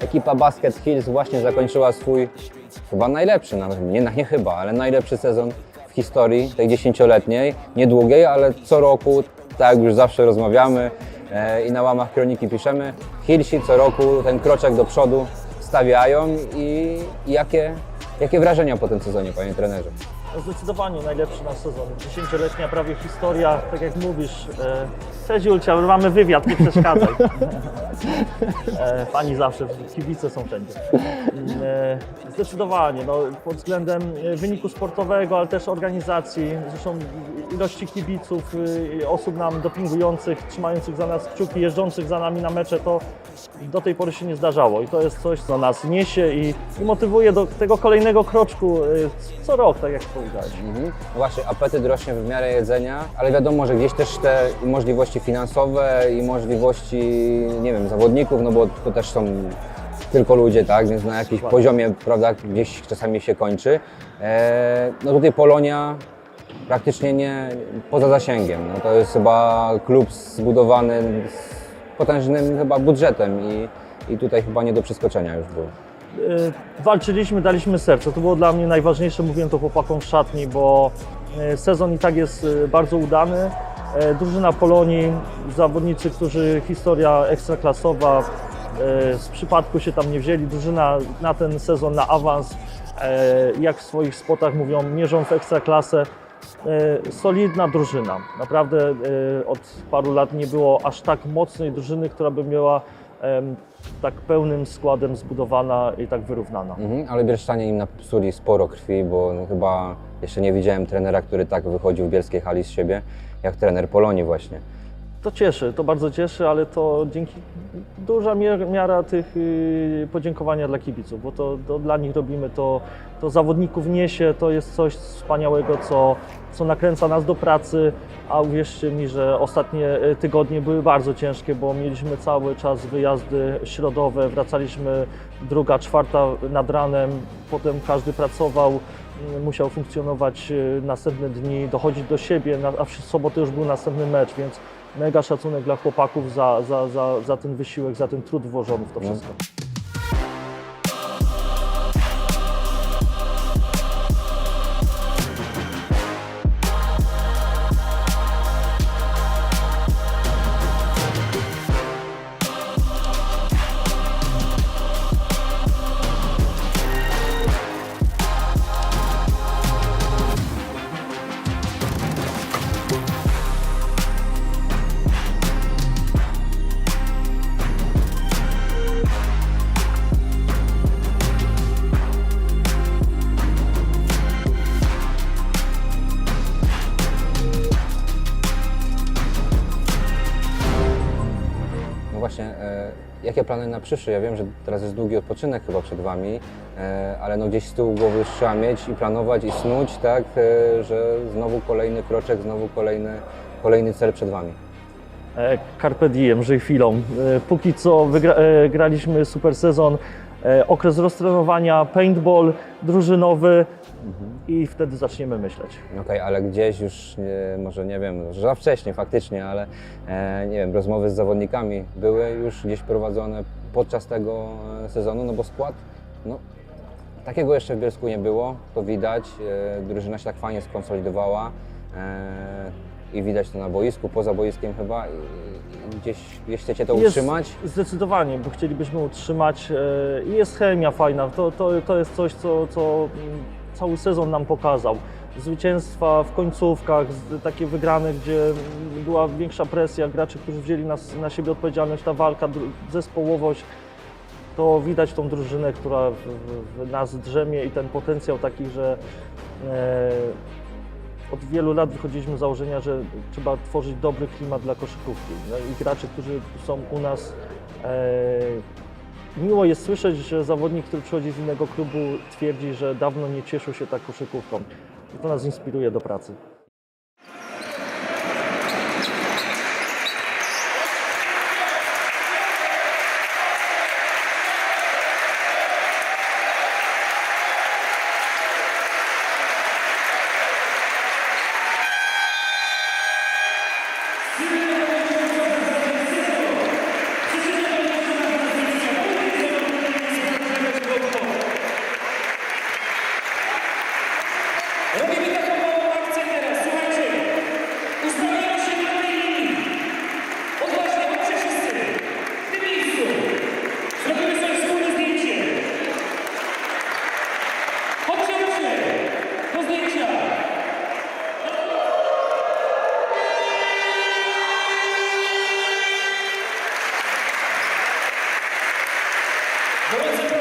ekipa Basket Hills właśnie zakończyła swój chyba najlepszy, nawet nie, nie chyba, ale najlepszy sezon w historii tej dziesięcioletniej, niedługiej, ale co roku, tak jak już zawsze rozmawiamy e, i na łamach kroniki piszemy, Hillsi co roku ten kroczek do przodu stawiają i, i jakie, jakie wrażenia po tym sezonie, panie trenerze? Zdecydowanie najlepszy nasz sezon. Dziesięcioletnia prawie historia, tak jak mówisz. E, Cześć Julcia, mamy wywiad, nie przeszkadzaj. E, Pani zawsze, kibice są wszędzie. E, Zdecydowanie, no, pod względem e, wyniku sportowego, ale też organizacji, zresztą ilości kibiców, osób nam dopingujących, trzymających za nas kciuki, jeżdżących za nami na mecze, to do tej pory się nie zdarzało i to jest coś, co nas niesie i, i motywuje do tego kolejnego kroczku y, co rok, tak jak powiedziałeś. Mhm. No właśnie, apetyt rośnie w miarę jedzenia, ale wiadomo, że gdzieś też te możliwości finansowe i możliwości, nie wiem, zawodników, no bo to też są tylko ludzie, tak, więc na jakimś poziomie, prawda, gdzieś czasami się kończy. E, no tutaj Polonia praktycznie nie, poza zasięgiem. No to jest chyba klub zbudowany z potężnym chyba budżetem i, i tutaj chyba nie do przeskoczenia już był. Y, walczyliśmy, daliśmy serce. To było dla mnie najważniejsze, mówiłem to chłopakom w szatni, bo y, sezon i tak jest y, bardzo udany. Drużyna Polonii, zawodnicy, którzy historia ekstraklasowa, z przypadku się tam nie wzięli. Drużyna na ten sezon, na awans, jak w swoich spotach mówią, mierzą w ekstraklasę. Solidna drużyna. Naprawdę od paru lat nie było aż tak mocnej drużyny, która by miała tak pełnym składem zbudowana i tak wyrównana. Mhm, ale Bielszczanie im napsuli sporo krwi, bo no, chyba jeszcze nie widziałem trenera, który tak wychodził w bielskiej hali z siebie, jak trener Polonii właśnie. To cieszy, to bardzo cieszy, ale to dzięki duża miar, miara tych y, podziękowania dla kibiców, bo to, to dla nich robimy to, to zawodników niesie, to jest coś wspaniałego, co, co nakręca nas do pracy, a uwierzcie mi, że ostatnie y, tygodnie były bardzo ciężkie, bo mieliśmy cały czas wyjazdy środowe, wracaliśmy druga, czwarta nad ranem, potem każdy pracował, y, musiał funkcjonować y, następne dni, dochodzić do siebie, a w sobotę już był następny mecz, więc mega szacunek dla chłopaków za, za, za, za ten wysiłek, za ten trud włożony w to wszystko. Jakie plany na przyszły? Ja wiem, że teraz jest długi odpoczynek chyba przed Wami, e, ale no gdzieś z tyłu głowy trzeba mieć i planować i snuć, tak, e, że znowu kolejny kroczek, znowu kolejny, kolejny cel przed Wami. E, Carpe diem, żyj chwilą. Póki co wygra, e, graliśmy super sezon, okres roztrenowania, paintball drużynowy i wtedy zaczniemy myśleć. Okej, ale gdzieś już, może nie wiem, za wcześnie faktycznie, ale e, nie wiem, rozmowy z zawodnikami były już gdzieś prowadzone podczas tego e, sezonu, no bo skład, no takiego jeszcze w Bielsku nie było, to widać, e, drużyna się tak fajnie skonsolidowała e, i widać to na boisku, poza boiskiem chyba i, i gdzieś, gdzieś chcecie to Jest- utrzymać. Zdecydowanie, bo chcielibyśmy utrzymać e, i jest chemia fajna. To, to, to jest coś, co, co mm, cały sezon nam pokazał. Zwycięstwa w końcówkach, z- takie wygrane, gdzie mm, była większa presja, gracze, którzy wzięli nas, na siebie odpowiedzialność, ta walka, dru- zespołowość, to widać tą drużynę, która w, w, w nas drzemie i ten potencjał taki, że e, od wielu lat wychodziliśmy z założenia, że trzeba tworzyć dobry klimat dla koszykówki. No I gracze, którzy są u nas, e, miło jest słyszeć, że zawodnik, który przychodzi z innego klubu, twierdzi, że dawno nie cieszył się tak koszykówką. I to nas inspiruje do pracy. Давайте